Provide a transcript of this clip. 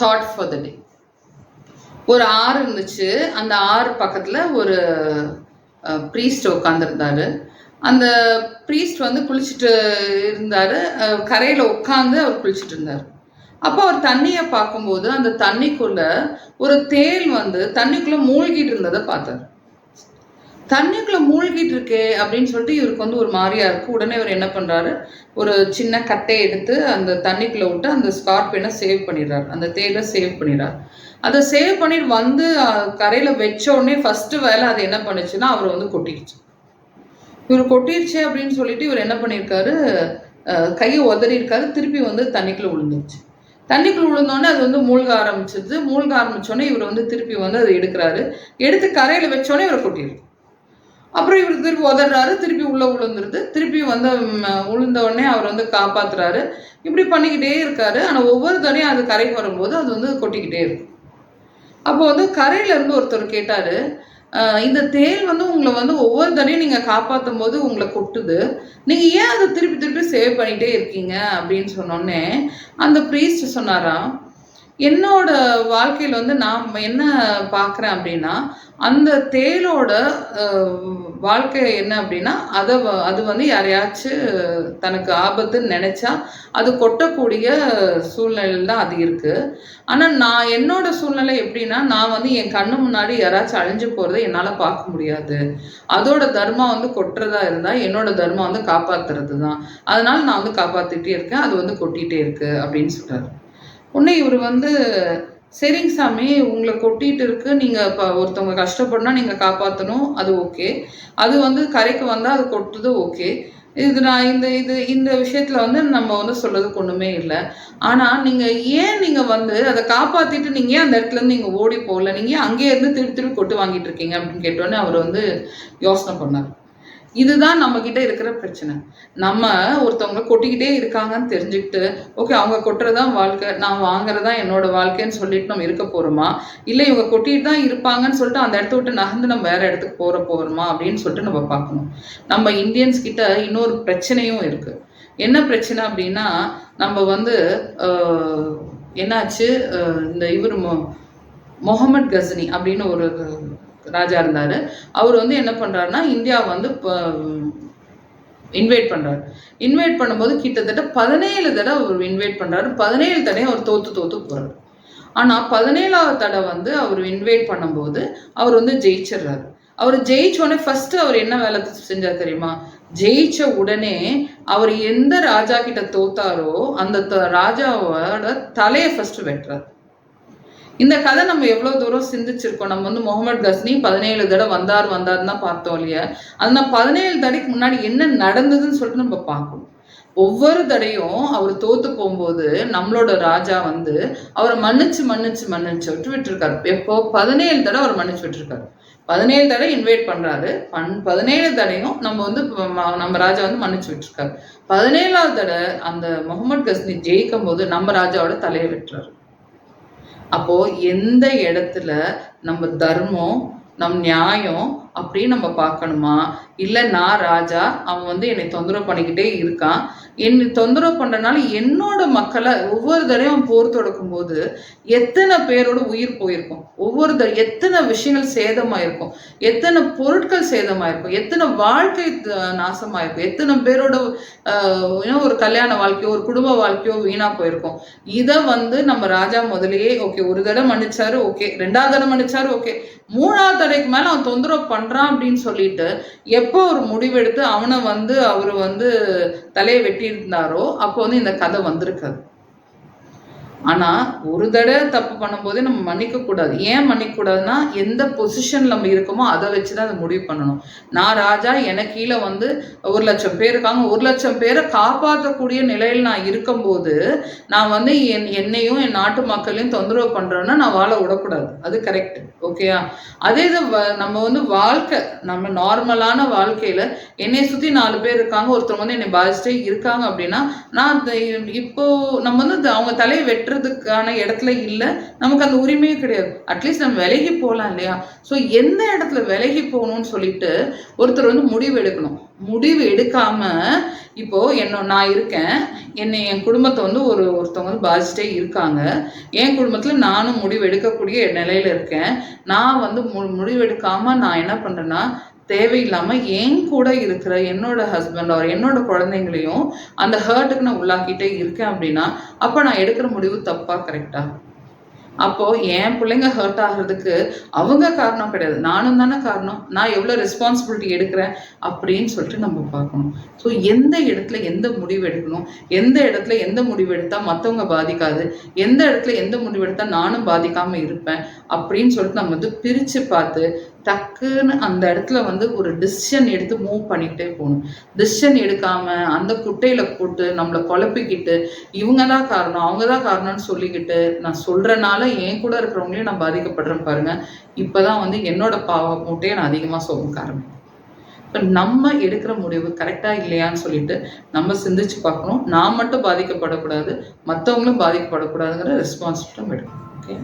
Thought for the day ஒரு ஆறு இருந்துச்சு. அந்த ஆறு பக்கத்தில் ஒரு ப்ரீஸ்ட் உட்காந்துருந்தாரு அந்த ப்ரீஸ்ட் வந்து குளிச்சுட்டு இருந்தார். கரையில் உட்காந்து அவர் குளிச்சுட்டு இருந்தார். அப்போ அவர் தண்ணியை பார்க்கும்போது அந்த தண்ணிக்குள்ளே ஒரு தேல் வந்து தண்ணிக்குள்ளே மூழ்கிட்டு இருந்ததை பார்த்தார். தண்ணிக்குள்ளே மூழ்கிட்டு இருக்கே அப்படின்னு சொல்லிட்டு இவருக்கு வந்து ஒரு மாதிரியா இருக்கு. உடனே இவர் என்ன பண்றாரு? ஒரு சின்ன கட்டையை எடுத்து அந்த தண்ணிக்குள்ள விட்டு அந்த ஸ்கார்பியனை சேவ் பண்ணிடுறாரு. அந்த தேலை சேவ் பண்ணிடுறாரு. அதை சேவ் பண்ணிட்டு வந்து கரையில் கரையில வச்ச உடனே ஃபர்ஸ்ட் வேலை அது என்ன பண்ணுச்சுன்னா அவர் வந்து கொட்டிடுச்சு. இவர் கொட்டிருச்சு அப்படின்னு சொல்லிட்டு இவர் என்ன பண்ணியிருக்காரு? கையை உதறி இருக்காரு. திருப்பி வந்து தண்ணிக்குள்ள விழுந்துருச்சு. தண்ணிக்குள்ள விழுந்தோடனே அது வந்து மூழ்க ஆரம்பிச்சிருது மூழ்க ஆரம்பிச்சோடனே இவர் வந்து திருப்பி வந்து அதை எடுக்கிறாரு. எடுத்து கரையில வச்சோடனே இவரை கொட்டிடுது அப்புறம் இவர் திருப்பி உதறாரு திருப்பி உள்ளே விழுந்துருது திருப்பி வந்து உளுந்த உடனே அவர் வந்து காப்பாத்துறாரு. இப்படி பண்ணிக்கிட்டே இருக்காரு. ஆனால் ஒவ்வொரு தடையும் அது கரைக்கு வரும்போது அது வந்து கொட்டிக்கிட்டே இருக்கும் அப்போ வந்து கரையிலேருந்து ஒருத்தர் கேட்டார் இந்த தேல் வந்து உங்களை வந்து ஒவ்வொரு தடையும் நீங்கள் காப்பாற்றும் போது உங்களை கொட்டுது. நீங்கள் ஏன் அதை திருப்பி திருப்பி சேவ் பண்ணிகிட்டே இருக்கீங்க? அப்படின்னு சொன்னோடனே அந்த ப்ரீஸ்ட் சொன்னாராம் என்னோட வாழ்க்கையில் வந்து நான் என்ன பார்க்குறேன் அப்படின்னா அந்த தேளோட வாழ்க்கை என்ன அப்படின்னா அதை வ- அது வந்து யாரையாச்சும் தனக்கு ஆபத்துன்னு நினச்சா அது கொட்டக்கூடிய சூழ்நிலையில் தான் அது இருக்குது ஆனால் நான் என்னோட சூழ்நிலை எப்படின்னா நான் வந்து என் கண்ணு முன்னாடி யாராச்சும் அழிஞ்சு போகிறத என்னால் பார்க்க முடியாது. அதோட தர்மம் வந்து கொட்டுறதா இருந்தால் என்னோட தர்மம் வந்து காப்பாற்றுறது தான் அதனால் நான் வந்து காப்பாற்றிட்டே இருக்கேன் அது வந்து கொட்டிகிட்டே இருக்குது அப்படின்னு சொல்கிறாரு உடனே இவர் வந்து சரிங்க சாமி உங்களை கொட்டிட்டு இருக்கு. நீங்கள் இப்போ ஒருத்தவங்க கஷ்டப்படனா நீங்கள் காப்பாற்றணும் அது ஓகே. அது வந்து கரைக்கு வந்தால் அது கொட்டுது ஓகே. இது நான் இந்த இது இந்த விஷயத்தில் வந்து நம்ம வந்து சொல்கிறதுக்கு ஒன்றுமே இல்லை. ஆனால் நீங்கள் ஏன் நீங்கள் வந்து அதை காப்பாற்றிட்டு நீங்கள் ஏன் அந்த இடத்துல இருந்து ஓடி போகல? நீங்கள் ஏன் அங்கேயே இருந்து திருப்பி திருப்பி கொட்டு வாங்கிட்டு இருக்கீங்க? அப்படின்னு கேட்டோன்னே அவர் வந்து யோசனை பண்ணார். இதுதான் நம்ம கிட்ட இருக்கிற பிரச்சனை. நம்ம ஒருத்தவங்க கொட்டிக்கிட்டே இருக்காங்கன்னு தெரிஞ்சுக்கிட்டு ஓகே அவங்க கொட்டுறதான் வாழ்க்கை நான் வாங்குறதா என்னோட வாழ்க்கைன்னு சொல்லிட்டு நம்ம இருக்க போறோமா? இல்லை இவங்க கொட்டிட்டு தான் இருப்பாங்கன்னு சொல்லிட்டு அந்த இடத்த விட்டு நகர்ந்து நம்ம வேற இடத்துக்கு போற போறோமா? அப்படின்னு சொல்லிட்டு நம்ம பார்க்கணும். நம்ம இந்தியன்ஸ் கிட்ட இன்னொரு பிரச்சனையும் இருக்கு. என்ன பிரச்சனை அப்படின்னா நம்ம வந்து என்னாச்சு? இந்த இவர் முகமது கஸ்னி அப்படின்னு ஒரு ராஜா இருந்தாரு. அவர் வந்து என்ன பண்றாருன்னா இந்தியா வந்து இன்வைட் பண்றாரு. இன்வைட் பண்ணும்போது கிட்டத்தட்ட பதினேழு தடவை அவர் இன்வைட் பண்றாரு. பதினேழு தடவை அவர் தோத்து தோத்து போறாரு. ஆனா பதினேழாவது தடவை வந்து அவர் இன்வைட் பண்ணும்போது அவர் வந்து ஜெயிச்சிடுறாரு. அவர் ஜெயிச்ச உடனே ஃபர்ஸ்ட் அவர் என்ன வேலை செஞ்சார் தெரியுமா? ஜெயிச்ச உடனே அவர் எந்த ராஜா கிட்ட தோத்தாரோ அந்த த- ராஜாவோட தலையை ஃபஸ்ட்டு வெட்டுறாரு. இந்த கதை நம்ம எவ்வளவு தூரம் சிந்திச்சிருக்கோம்? நம்ம வந்து முகமது கஸ்னி பதினேழு தடவை வந்தார் வந்தாருன்னு தான் பார்த்தோம் இல்லையா? அந்த பதினேழு தடைக்கு முன்னாடி என்ன நடந்ததுன்னு சொல்லிட்டு நம்ம பார்க்கணும். ஒவ்வொரு தடையும் அவர் தோத்து போகும்போது நம்மளோட ராஜா வந்து அவரை மன்னிச்சு மன்னிச்சு மன்னிச்சு விட்டு விட்டுருக்காரு எப்போ? பதினேழு தடவை அவர் மன்னிச்சு விட்டுருக்காரு. பதினேழு தடவை இன்வைட் பண்றாரு. பன் பதினேழு தடையும் நம்ம வந்து நம்ம ராஜா வந்து மன்னிச்சு விட்டுருக்காரு. பதினேழாவது தடவை அந்த முகமது கஸ்னி ஜெயிக்கும் போது நம்ம ராஜாவோட தலையை வெட்டுறாரு. அப்போ எந்த இடத்துல நம்ம தர்மம் நம் நியாயம் அப்படின்னு நம்ம பார்க்கணுமா? இல்லை நான் ராஜா அவன் வந்து என்னை தொந்தரவு பண்ணிக்கிட்டே இருக்கான். என்னை தொந்தரவு பண்ணுறனால என்னோட மக்களை ஒவ்வொரு தடையும் போர் தொடுக்கும் போது எத்தனை பேரோட உயிர் போயிருக்கும்? ஒவ்வொரு தடவை எத்தனை விஷயங்கள் சேதமாயிருக்கும்? எத்தனை பொருட்கள் சேதமாயிருக்கும்? எத்தனை வாழ்க்கை நாசமாயிருக்கும்? எத்தனை பேரோட ஆஹ், இன்னும் ஒரு கல்யாண வாழ்க்கையோ ஒரு குடும்ப வாழ்க்கையோ வீணாக போயிருக்கும்? இதை வந்து நம்ம ராஜா முதல்லயே ஓகே ஒரு தடவை மன்னிச்சாரு ஓகே. ரெண்டாவது தடவை மன்னிச்சாரு ஓகே. மூணாவது தடவைக்கு மேலே அவன் தொந்தரவு பண்றான் அப்படின்னு சொல்லிட்டு எப்போ ஒரு முடிவெடுத்து அவனை வந்து அவர் வந்து தலையை வெட்டியிருந்தாரோ அப்போ வந்து இந்த கதை வந்திருக்காது. ஆனால் ஒரு தடவை தப்பு பண்ணும்போதே நம்ம மன்னிக்கக்கூடாது. ஏன் மன்னிக்கக்கூடாதுன்னா எந்த பொசிஷன்ல நம்ம இருக்கோமோ அதை வச்சு தான் அதை முடிவு பண்ணணும். நான் ராஜா எனக்கு கீழே வந்து ஒரு லட்சம் பேர் இருக்காங்க. ஒரு லட்சம் பேரை காப்பாற்றக்கூடிய நிலையில் நான் இருக்கும்போது நான் வந்து என் என்னையும் என் நாட்டு மக்களையும் தொந்தரவு பண்ணுறேன்னா நான் வாழ விடக்கூடாது. அது கரெக்ட் ஓகேயா அதே இது வ- நம்ம வந்து வாழ்க்கை நம்ம நார்மலான வாழ்க்கையில் என்னை சுற்றி நாலு பேர் இருக்காங்க. ஒருத்தர் வந்து என்னை பாதிச்சுட்டே இருக்காங்க அப்படின்னா நான் இப்போ நம்ம வந்து அவங்க தலையை வெட்டுற பண்றதுக்கான இடத்துல இல்லை. நமக்கு அந்த உரிமையே கிடையாது. அட்லீஸ்ட் நம்ம விலகி போகலாம் இல்லையா? ஸோ எந்த இடத்துல விலகி போகணும்னு சொல்லிட்டு ஒருத்தர் வந்து முடிவு எடுக்கணும். முடிவு எடுக்காம இப்போ என்ன நான் இருக்கேன். என்னை என் குடும்பத்தை வந்து ஒரு ஒருத்தவங்க வந்து பாதிச்சுட்டே இருக்காங்க. என் குடும்பத்தில் நானும் முடிவு எடுக்கக்கூடிய நிலையில இருக்கேன். நான் வந்து மு முடிவு நான் என்ன பண்றேன்னா தேவையில்லாம என் கூட இருக்கிற என்னோட ஹஸ்பண்ட் அவர் என்னோட குழந்தைங்களையும் அந்த ஹர்ட்டுக்கு நான் உள்ளாக்கிட்டே இருக்கேன் அப்படின்னா அப்போ நான் எடுக்கிற முடிவு தப்பா கரெக்டா அப்போ என் பிள்ளைங்க ஹர்ட் ஆகுறதுக்கு அவங்க காரணம் கிடையாது. நானும் தானே காரணம். நான் எவ்வளோ ரெஸ்பான்சிபிலிட்டி எடுக்கிறேன் அப்படின்னு சொல்லிட்டு நம்ம பார்க்கணும். ஸோ எந்த இடத்துல எந்த முடிவு எடுக்கணும்? எந்த இடத்துல எந்த முடிவு எடுத்தால் மற்றவங்க பாதிக்காது? எந்த இடத்துல எந்த முடிவு எடுத்தால் நானும் பாதிக்காமல் இருப்பேன் அப்படின்னு சொல்லிட்டு நம்ம வந்து பிரித்து பார்த்து டக்குன்னு அந்த இடத்துல வந்து ஒரு டிசிஷன் எடுத்து மூவ் பண்ணிக்கிட்டே போகணும். டிசிஷன் எடுக்காம அந்த குட்டையில போட்டு நம்மளை குழப்பிக்கிட்டு இவங்க தான் காரணம் அவங்க தான் காரணம்னு சொல்லிக்கிட்டு நான் சொல்றனால என் கூட இருக்கிறவங்களையும் நான் பாதிக்கப்படுறேன் பாருங்க. இப்பதான் வந்து என்னோட பாவ மூட்டையை நான் அதிகமாக சொல்ல ஆரம்பிப்பேன் இப்போ நம்ம எடுக்கிற முடிவு கரெக்டாக இல்லையான்னு சொல்லிட்டு நம்ம சிந்திச்சு பார்க்கணும். நான் மட்டும் பாதிக்கப்படக்கூடாது மற்றவங்களும் பாதிக்கப்படக்கூடாதுங்கிற ரெஸ்பான்சிபிலிட்டி எடுக்கணும். ஓகே